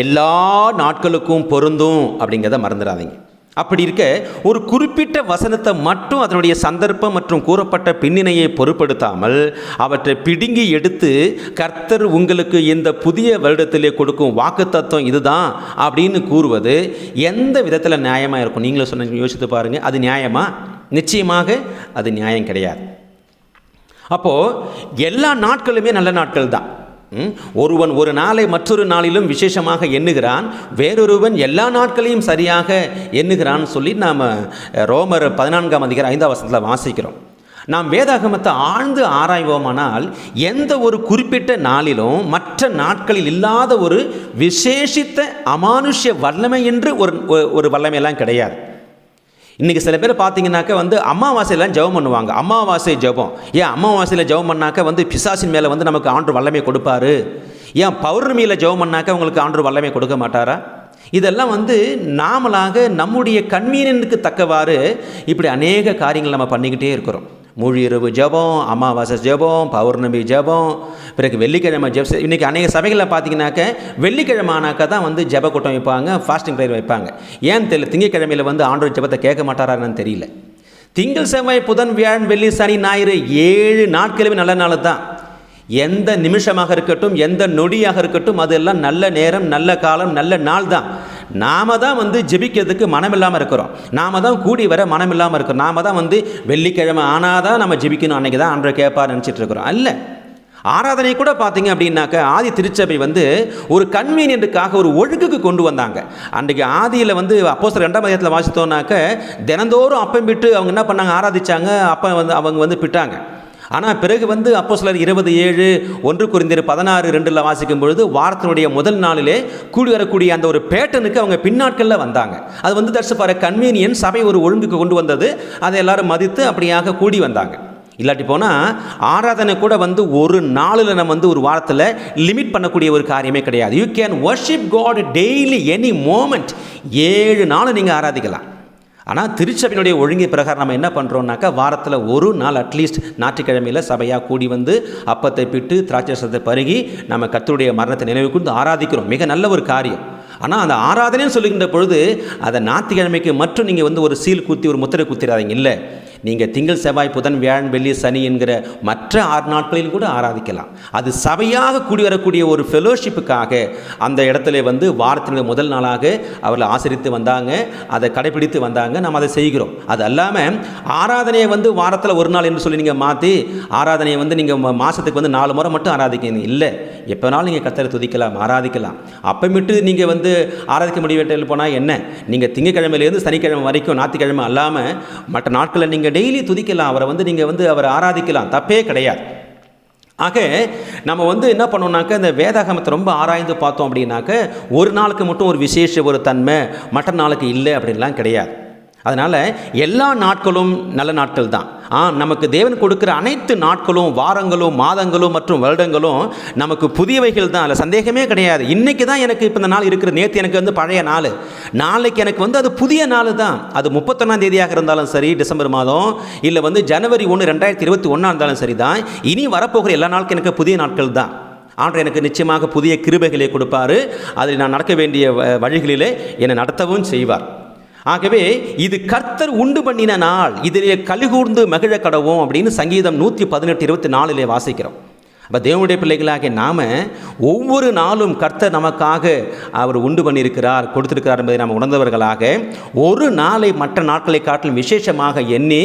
Speaker 1: எல்லா நாட்களுக்கும் பொருந்தும் அப்படிங்கிறத மறந்துடாதீங்க. அப்படி இருக்க ஒரு குறிப்பிட்ட வசனத்தை மட்டும் அதனுடைய சந்தர்ப்பம் மற்றும் கூறப்பட்ட பின்னணியை பொருட்படுத்தாமல் அவற்றை பிடுங்கி எடுத்து கர்த்தர் உங்களுக்கு இந்த புதிய வருடத்திலே கொடுக்கும் வாக்குத்தத்தம் இதுதான் அப்படின்னு கூறுவது எந்த விதத்தில் நியாயமாக இருக்கும்? நீங்களும் சொன்ன யோசித்து பாருங்கள் அது நியாயமா? நிச்சயமாக அது நியாயம் கிடையாது. அப்போது எல்லா நாட்களுமே நல்ல நாட்கள் தான் ஒருவன் ஒரு நாளை மற்றொரு நாளிலும் விசேஷமாக எண்ணுகிறான் வேறொருவன் எல்லா நாட்களையும் சரியாக எண்ணுகிறான்னு சொல்லி நாம் ரோமர் பதினான்காம் அதிகாரம் ஐந்தாம் வசனத்தில் வாசிக்கிறோம். நாம் வேதாகமத்தை ஆழ்ந்து ஆராய்வோமானால் எந்த ஒரு குறிப்பிட்ட நாளிலும் மற்ற நாட்களில் இல்லாத ஒரு விசேஷித்த அமானுஷ்ய வல்லமை என்று ஒரு ஒரு வல்லமையெல்லாம் கிடையாது. இன்றைக்கி சில பேர் பார்த்தீங்கன்னாக்க வந்து அமாவாசையெல்லாம் ஜெபம் பண்ணுவாங்க. அமாவாசை ஜெபம். ஏன் அமாவாசையில் ஜெபம் பண்ணாக்க வந்து பிசாசின் மேலே வந்து நமக்கு ஆண்டு வல்லமை கொடுப்பாரு? ஏன் பௌர்ணமியில் ஜெபம் பண்ணாக்க உங்களுக்கு ஆண்டு வல்லமை கொடுக்க மாட்டாரா? இதெல்லாம் வந்து நாமளாக நம்முடைய கன்வீனியனுக்கு தக்கவாறு இப்படி அநேக காரியங்கள் நம்ம பண்ணிக்கிட்டே இருக்கிறோம். முழு இரவு ஜெபம் அமாவாசை ஜெபம் பௌர்ணமி ஜெபம் பிறகு வெள்ளிக்கிழமை ஜெப இன்றைக்கி அநேக சபைகளில் பார்த்தீங்கன்னாக்க வெள்ளிக்கிழமை ஆனாக்கா தான் வந்து ஜெப கூட்டம் வைப்பாங்க ஃபாஸ்டிங் ப்ரேயர் வைப்பாங்க. ஏன்னு தெரியல திங்கக்கிழமையில் வந்து ஆண்டோர் ஜெபத்தை கேட்க மாட்டாரான்னு தெரியல. திங்கள் செவ்வாய் புதன் வியாழன் வெள்ளி சனி ஞாயிறு ஏழு நாட்களுமே நல்ல நாள் தான். எந்த நிமிஷமாக இருக்கட்டும் எந்த நொடியாக இருக்கட்டும் அதெல்லாம் நல்ல நேரம் நல்ல காலம் நல்ல நாள் தான். நாம தான் வந்து ஜெபிக்கிறதுக்கு மனம் இல்லாமல் இருக்கிறோம். நாம தான் கூடி வர மனம் இல்லாமல் இருக்கிறோம். நாம தான் வந்து வெள்ளிக்கிழமை ஆனால் தான் நம்ம ஜெபிக்கணும். அன்னைக்கு தான் அன்றை கேட்பார் நினச்சிட்டு இருக்கிறோம். அல்ல. ஆராதனை கூட பார்த்தீங்க அப்படின்னாக்க ஆதி திருச்சபை வந்து ஒரு கன்வீனியன்ட்டுக்காக ஒரு ஒழுங்குக்கு கொண்டு வந்தாங்க. அன்றைக்கு ஆதியில் வந்து அப்போ ரெண்டாம் அதிகத்தில் வாசித்தோம்னாக்க தினந்தோறும் அப்பம் விட்டு அவங்க என்ன பண்ணாங்க? ஆராதிச்சாங்க. அப்போ வந்து அவங்க வந்து பிட்டாங்க. ஆனால் பிறகு வந்து அப்போ சிலர் இருபது ஏழு ஒன்று குறிந்திரு பதினாறு ரெண்டில் வாசிக்கும் பொழுது வாரத்தினுடைய முதல் நாளிலே கூடி வரக்கூடிய அந்த ஒரு பேட்டனுக்கு அவங்க பின்னாட்களில் வந்தாங்க. அது வந்து தட்ஸ் ஃபார் கன்வீனியன்ஸ் சபை ஒரு ஒழுங்குக்கு கொண்டு வந்தது. அதை எல்லாரும் மதித்து அப்படியாக கூடி வந்தாங்க. இல்லாட்டி போனால் ஆராதனை கூட வந்து ஒரு நாளில் நம்ம வந்து ஒரு வாரத்தில் லிமிட் பண்ணக்கூடிய ஒரு காரியமே கிடையாது. You can worship God daily any moment ஏழு நாள் நீங்கள் ஆராதிக்கலாம். ஆனால் திருச்சபையினுடைய ஒழுங்கை பிரகாரம் நம்ம என்ன பண்ணுறோம்னாக்கா வாரத்தில் ஒரு நாள் அட்லீஸ்ட் ஞாயிற்றுக்கிழமையில் சபையாக கூடி வந்து அப்பத்தை பிட்டு திராட்சரசத்தை பருகி நம்ம கத்தருடைய மரணத்தை நினைவு கூர்ந்து ஆராதிக்கிறோம். மிக நல்ல ஒரு காரியம். ஆனால் அந்த ஆராதனைன்னு சொல்லுகின்ற பொழுது அதை ஞாயிற்றுக்கிழமைக்கு மட்டும் நீங்கள் வந்து ஒரு சீல் குத்தி ஒரு முத்திரை குத்திடாதீங்க இல்லை. நீங்கள் திங்கள் செவ்வாய் புதன் வியாழன் வெள்ளி சனி என்கிற மற்ற ஆறு நாட்களில் கூட ஆராதிக்கலாம். அது சபையாக கூடி வரக்கூடிய ஒரு ஃபெலோஷிப்புக்காக அந்த இடத்துல வந்து வாரத்தினுடைய முதல் நாளாக அவர்கள் ஆசரித்து வந்தாங்க அதை கடைபிடித்து வந்தாங்க நம்ம அதை செய்கிறோம். அது அல்லாமல் ஆராதனையை வந்து வாரத்தில் ஒரு நாள் என்று சொல்லி நீங்கள் மாற்றி ஆராதனையை வந்து நீங்கள் மாதத்துக்கு வந்து நாலு முறை மட்டும் ஆராதிக்கணும். இல்லை எப்போனாலும் நீங்கள் கத்தரை துதிக்கலாம் ஆராதிக்கலாம். அப்பமிட்டு நீங்கள் வந்து ஆராதிக்க முடியவிட்டில் போனால் என்ன? நீங்கள் திங்கக்கிழமையிலேருந்து சனிக்கிழமை வரைக்கும் ஞாயிற்றுக்கிழமை அல்லாமல் மற்ற நாட்களில் நீங்கள் டெய்லி துதிக்கலாம் அவரை வந்து நீங்கள் வந்து அவரை ஆராதிக்கலாம். தப்பே கிடையாது. ஆக நம்ம வந்து என்ன பண்ணோம்னாக்க இந்த வேதாகமத்தை ரொம்ப ஆராய்ந்து பார்த்தோம் அப்படின்னாக்க ஒரு நாளுக்கு மட்டும் ஒரு விசேஷ ஒரு தன்மை மற்ற நாளுக்கு இல்லை அப்படின்லாம் கிடையாது. அதனால் எல்லா நாட்களும் நல்ல நாட்கள் தான் ஆ நமக்கு தேவன் கொடுக்குற அனைத்து நாட்களும் வாரங்களும் மாதங்களும் மற்றும் வருடங்களும் நமக்கு புதியவைகள் தான் அதில் சந்தேகமே கிடையாது. இன்றைக்கி தான் எனக்கு இப்போ இந்த நாள் இருக்கிற. நேற்று எனக்கு வந்து பழைய நாள். நாளைக்கு எனக்கு வந்து அது புதிய நாள் தான் அது முப்பத்தொன்னாம் தேதியாக இருந்தாலும் சரி டிசம்பர் மாதம் இல்லை வந்து ஜனவரி ஒன்று ரெண்டாயிரத்தி இருபத்தி ஒன்றா இருந்தாலும் சரி தான் இனி வரப்போகிற எல்லா நாளுக்கும் எனக்கு புதிய நாட்கள் தான் ஆண்டு எனக்கு நிச்சயமாக புதிய கிருபைகளை கொடுப்பாரு. அதில் நான் நடக்க வேண்டிய வ- வழிகளிலே என்னை நடத்தவும் செய்வார். ஆகவே இது கர்த்தர் உண்டு பண்ணின நாள். இதிலே கலிகூர்ந்து மகிழ கடவோம் அப்படின்னு சங்கீதம் நூற்றி பதினெட்டு இருபத்தி நாலிலே வாசிக்கிறோம். இப்போ தேவனுடைய பிள்ளைகளாகிய நாம் ஒவ்வொரு நாளும் கர்த்தர் நமக்காக அவர் உண்டு பண்ணியிருக்கிறார் கொடுத்திருக்கிறார் என்பதை நாம் உணர்ந்தவர்களாக ஒரு நாளை மற்ற நாட்களை காட்டிலும் விசேஷமாக எண்ணி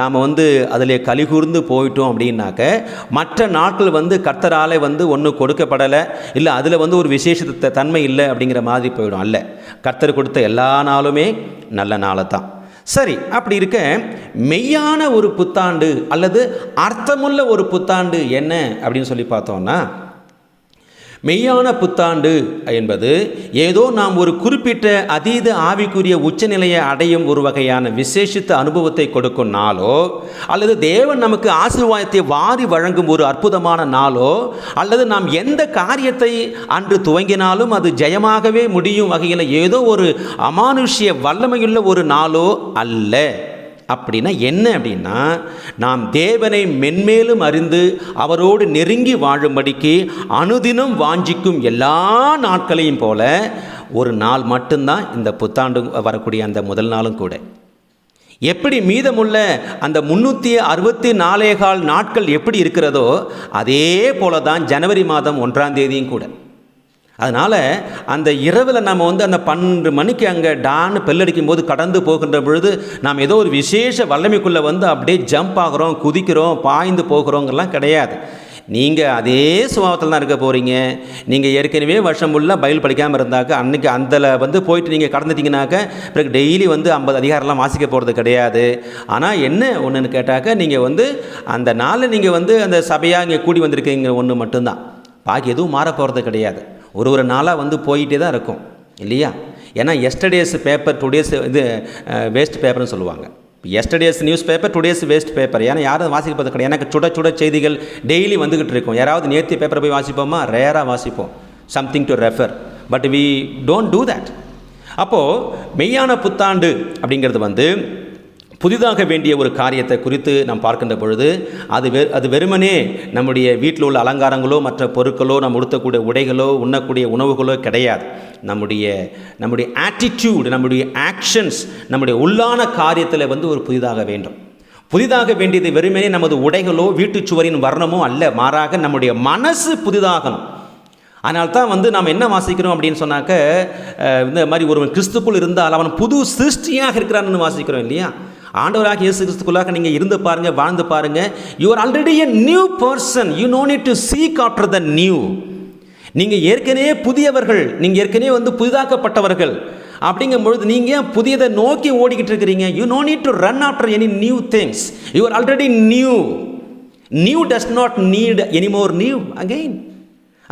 Speaker 1: நாம் வந்து அதில் கலிகூர்ந்து போயிட்டோம் அப்படின்னாக்க மற்ற நாட்கள் வந்து கர்த்தராலே வந்து ஒன்றும் கொடுக்கப்படலை இல்லை அதில் வந்து ஒரு விசேஷ தன்மை இல்லை அப்படிங்கிற மாதிரி போயிடும் அல்ல. கர்த்தர் கொடுத்த எல்லா நாளுமே நல்ல நாளை தான். சரி அப்படி இருக்க மெய்யான ஒரு புத்தாண்டு அல்லது அர்த்தமுள்ள ஒரு புத்தாண்டு என்ன? அப்படின்னு சொல்லி பார்த்தோம்னா மெய்யான புத்தாண்டு என்பது ஏதோ நாம் ஒரு குறிப்பிட்ட அதீத ஆவிக்குரிய உச்சநிலையை அடையும் ஒரு வகையான விசேஷித்த அனுபவத்தை கொடுக்கும் நாளோ அல்லது தேவன் நமக்கு ஆசீர்வாதத்தை வாரி வழங்கும் ஒரு அற்புதமான நாளோ அல்லது நாம் எந்த காரியத்தை அன்று துவங்கினாலும் அது ஜெயமாகவே முடியும் வகையில் ஏதோ ஒரு அமானுஷ்ய வல்லமையுள்ள ஒரு நாளோ அல்ல. அப்படின்னா என்ன அப்படின்னா நாம் தேவனை மென்மேலும் அறிந்து அவரோடு நெருங்கி வாழும்படிக்கு அனுதினம் வாஞ்சிக்கும் எல்லா நாட்களையும் போல ஒரு நாள் மட்டும்தான் இந்த புத்தாண்டு வரக்கூடிய அந்த முதல் நாளும் கூட. எப்படி மீதமுள்ள அந்த முன்னூற்றி அறுபத்தி நாலே கால் நாட்கள் எப்படி இருக்கிறதோ அதே போல தான் ஜனவரி மாதம் ஒன்றாம் தேதியும் கூட. அதனால் அந்த இரவில் நம்ம வந்து அந்த பன்னெண்டு மணிக்கு அங்கே டான்னு பெல்லடிக்கும் போது கடந்து போகின்ற பொழுது நாம் ஏதோ ஒரு விசேஷ வல்லமைக்குள்ளே வந்து அப்படியே ஜம்ப் ஆகிறோம் குதிக்கிறோம் பாய்ந்து போகிறோங்கெல்லாம் கிடையாது. நீங்கள் அதே சுபாவத்தில் தான் இருக்க போகிறீங்க நீங்கள் ஏற்கனவே வருஷம் ஃபுல்லாக பயில் படிக்காமல் இருந்தாக்க அன்றைக்கி அதில் வந்து போயிட்டு நீங்கள் கடந்துட்டீங்கனாக்க பிறகு டெய்லி வந்து ஐம்பது அதிகாரம்லாம் வாசிக்க போகிறது கிடையாது. ஆனால் என்ன ஒன்றுன்னு கேட்டாக்க நீங்கள் வந்து அந்த நாளில் நீங்கள் வந்து அந்த சபையாக இங்கே கூடி வந்திருக்கீங்க ஒன்று மட்டும்தான். பாக்கி எதுவும் மாற போகிறது கிடையாது. ஒரு ஒரு நாளாக வந்து போயிட்டே தான் இருக்கும் இல்லையா? ஏன்னா எஸ்டர்டேஸ் பேப்பர் டுடேஸ் இது வேஸ்ட் பேப்பர்னு சொல்லுவாங்க. Yesterday's news paper today's waste paper ஏன்னா யாரும் வாசிக்க போகிறது கிடையாது எனக்கு சுட சுட செய்திகள் டெய்லி வந்துக்கிட்டு இருக்கும். யாராவது நேற்று பேப்பரை போய் வாசிப்போமா? ரேராக வாசிப்போம். Something to refer but we don't do that அப்போது மெய்யான புத்தாண்டு அப்படிங்கிறது வந்து புதிதாக வேண்டிய ஒரு காரியத்தை குறித்து நாம் பார்க்கின்ற பொழுது அது வெ அது வெறுமனே நம்முடைய வீட்டில் உள்ள அலங்காரங்களோ மற்ற பொருட்களோ நம்ம உடுத்தக்கூடிய உடைகளோ உண்ணக்கூடிய உணவுகளோ கிடையாது. நம்முடைய நம்முடைய ஆட்டிடியூடு நம்முடைய ஆக்ஷன்ஸ் நம்முடைய உள்ளான காரியத்தில் வந்து ஒரு புதிதாக வேண்டும். புதிதாக வேண்டியது வெறுமனே நமது உடைகளோ வீட்டுச் சுவரின் வர்ணமோ அல்ல மாறாக நம்முடைய மனசு புதிதாகணும். அதனால தான் வந்து நாம் என்ன வாசிக்கிறோம் அப்படின்னு சொன்னாக்க இந்த மாதிரி ஒருவன் கிறிஸ்துக்குள் இருந்தால் அவன் புது சிருஷ்டியாக இருக்கிறான்னு வாசிக்கிறோம் இல்லையா? ஆண்டவராக இயேசு கிறிஸ்துக்குள்ளாக நீங்கள் இருந்து பாருங்கள் வாழ்ந்து பாருங்கள் you are already a new person you no need to seek after the new நீங்கள் ஏற்கனவே புதியவர்கள். நீங்கள் ஏற்கனவே வந்து புதிதாக்கப்பட்டவர்கள். அப்படிங்கும் பொழுது நீங்கள் ஏன் புதியதை நோக்கி ஓடிக்கிட்டு இருக்கிறீங்க? You no need to run after any new things you are already new new does not need any more new again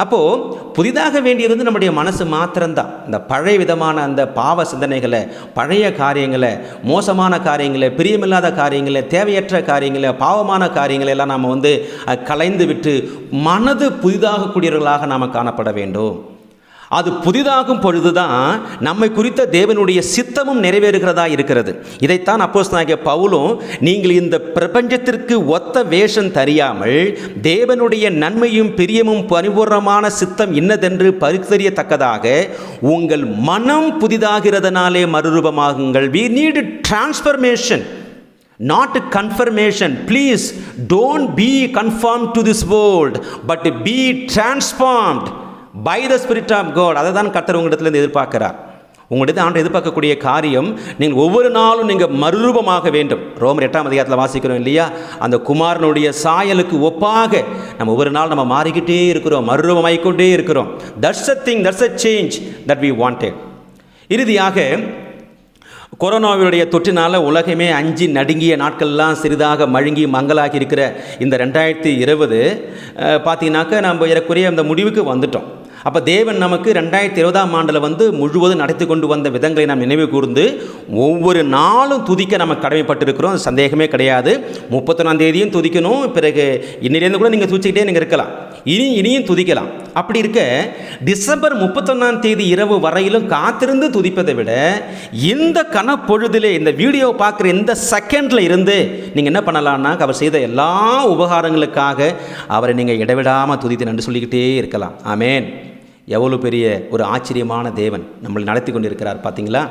Speaker 1: அப்போது புதிதாக வேண்டியது வந்து நம்முடைய மனசு மாத்திரம்தான். இந்த பழைய விதமான அந்த பாவ சிந்தனைகளை பழைய காரியங்களை மோசமான காரியங்களை பிரியமில்லாத காரியங்களை தேவையற்ற காரியங்களை பாவமான காரியங்களை எல்லாம் நாம் வந்து கலைந்து விட்டு மனது புதிதாக கூடியவர்களாக நாம் காணப்பட வேண்டும். அது புதிதாகும் பொழுதுதான் நம்மை குறித்த தேவனுடைய சித்தமும் நிறைவேறுகிறதா இருக்கிறது. இதைத்தான் அப்போஸ் நாகிய பவுலும் நீங்கள் இந்த பிரபஞ்சத்திற்கு ஒத்த வேஷம் தெரியாமல் தேவனுடைய நன்மையும் பிரியமும் பரிபூர்ணமான சித்தம் இன்னதென்று பரித்தறியத்தக்கதாக உங்கள் மனம் புதிதாகிறதுனாலே மறுரூபமாகுங்கள். We need transformation not confirmation please don't be conform to this world but be transformed by the spirit of God அதை தான் கர்த்தர் உங்களிடத்துலேருந்து எதிர்பார்க்கிறார். உங்கள்கிட்ட ஆண்டு எதிர்பார்க்கக்கூடிய காரியம் நீங்கள் ஒவ்வொரு நாளும் நீங்கள் மறுரூபமாக வேண்டும். ரோமர் எட்டாம் அதிகாரத்தில் வாசிக்கிறோம் இல்லையா? அந்த குமாரனுடைய சாயலுக்கு ஒப்பாக நம்ம ஒவ்வொரு நாள் நம்ம மாறிக்கிட்டே இருக்கிறோம் மறுரூபமாகிக்கொண்டே இருக்கிறோம். That's a thing that's a change that we wanted இறுதியாக கொரோனாவினுடைய தொற்றினால் உலகமே அஞ்சு நடுங்கிய நாட்கள்லாம் சிறிதாக மழுங்கி மங்கலாகி இருக்கிற இந்த ரெண்டாயிரத்தி இருபது பார்த்தீங்கன்னாக்கா நம்ம ஏறக்குறைய அந்த முடிவுக்கு வந்துட்டோம். அப்போ தேவன் நமக்கு ரெண்டாயிரத்தி இருபதாம் ஆண்டில் வந்து முழுவதும் நடத்தி கொண்டு வந்த விதங்களை நாம் நினைவு கூர்ந்து ஒவ்வொரு நாளும் துதிக்க நம்ம கடமைப்பட்டிருக்கிறோம். சந்தேகமே கிடையாது. முப்பத்தொன்னாம் தேதியும் துதிக்கணும். பிறகு இன்னிலேருந்து கூட நீங்கள் துதிச்சுக்கிட்டே நீங்கள் இருக்கலாம். இனி இனியும் துதிக்கலாம். அப்படி இருக்க டிசம்பர் முப்பத்தொன்னாம் தேதி இரவு வரையிலும் காத்திருந்து துதிப்பதை விட இந்த கனப்பொழுதிலே இந்த வீடியோ பார்க்குற இந்த செகண்டில் இருந்து நீங்கள் என்ன பண்ணலான்னா அவர் செய்த எல்லா உபகாரங்களுக்காக அவரை நீங்கள் இடைவிடாமல் துதித்து நன்றி சொல்லிக்கிட்டே இருக்கலாம். ஆமேன். எவ்வளோ பெரிய ஒரு ஆச்சரியமான தேவன் நம்மளை நடத்தி கொண்டிருக்கிறார் பார்த்தீங்களா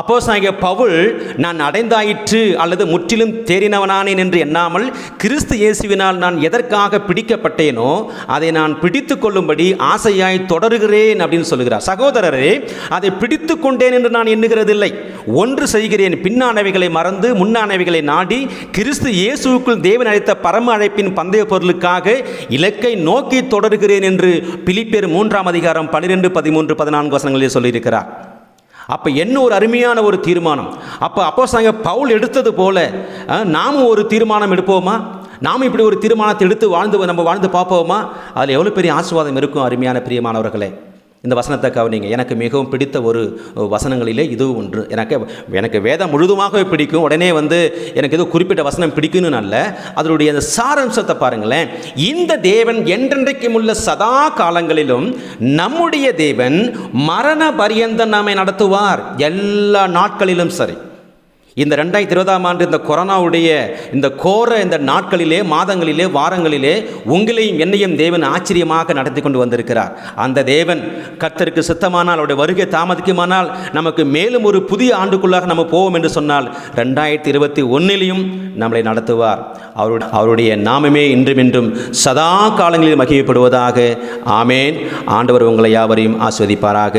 Speaker 1: அப்போ சாகிய பவுல் நான் அடைந்தாயிற்று அல்லது முற்றிலும் தேறினவனானேன் என்று எண்ணாமல் கிறிஸ்து இயேசுவினால் நான் எதற்காக பிடிக்கப்பட்டேனோ அதை நான் பிடித்து கொள்ளும்படி ஆசையாய் தொடருகிறேன் அப்படின்னு சொல்லுகிறார். சகோதரரே அதை பிடித்து கொண்டேன் என்று நான் எண்ணுகிறதில்லை. ஒன்று செய்கிறேன். பின்னானவைகளை மறந்து முன்னானவைகளை நாடி கிறிஸ்து இயேசுவுக்குள் தேவன் அழைத்த பரம அழைப்பின் பந்தய பொருளுக்காக இலக்கை நோக்கி தொடருகிறேன் என்று பிலிப்பியர் மூன்றாம் அதிகாரம் பன்னிரெண்டு பதிமூன்று பதினான்கு வசனங்களில் சொல்லியிருக்கிறார். அப்போ என்ன ஒரு அருமையான ஒரு தீர்மானம்? அப்போ அப்போ சாங்க பவுல் எடுத்தது போல நாமும் ஒரு தீர்மானம் எடுப்போமா? நாம் இப்படி ஒரு தீர்மானத்தை எடுத்து வாழ்ந்து நம்ம வாழ்ந்து பார்ப்போமா? அதில் எவ்வளோ பெரிய ஆசீர்வாதம் இருக்கும் அருமையான பிரியமானவர்களே. இந்த வசனத்தை கவனிங்க. எனக்கு மிகவும் பிடித்த ஒரு வசனங்களிலே இது ஒன்று. எனக்கு எனக்கு வேதம் முழுதுமாகவே பிடிக்கும். உடனே வந்து எனக்கு ஏதோ குறிப்பிட்ட வசனம் பிடிக்கும்னு அல்ல. அதனுடைய அந்த சாரம்சத்தை பாருங்களேன். இந்த தேவன் என்றென்றைக்கும் உள்ள சதா காலங்களிலும் நம்முடைய தேவன் மரண பரியந்தம் நம்மை நடத்துவார். எல்லா நாட்களிலும் சரி. இந்த ரெண்டாயிரத்தி இருபதாம் ஆண்டு இந்த கொரோனாவுடைய இந்த கோர இந்த நாட்களிலே மாதங்களிலே வாரங்களிலே உங்களையும் என்னையும் தேவன் ஆச்சரியமாக நடத்தி கொண்டு வந்திருக்கிறார். அந்த தேவன் கர்த்தருக்கு சித்தமானால் அவருடைய வருகை தாமதிக்குமானால் நமக்கு மேலும் ஒரு புதிய ஆண்டுக்குள்ளாக நம்ம போவோம் என்று சொன்னால் ரெண்டாயிரத்தி இருபத்தி ஒன்னிலையும் நம்மளை நடத்துவார். அவருடைய அவருடைய நாமமே இன்றுமென்றும் சதா காலங்களில் மகிமைப்படுவதாக. ஆமேன். ஆண்டவர் உங்களை யாவரையும் ஆஸ்வதிப்பாராக.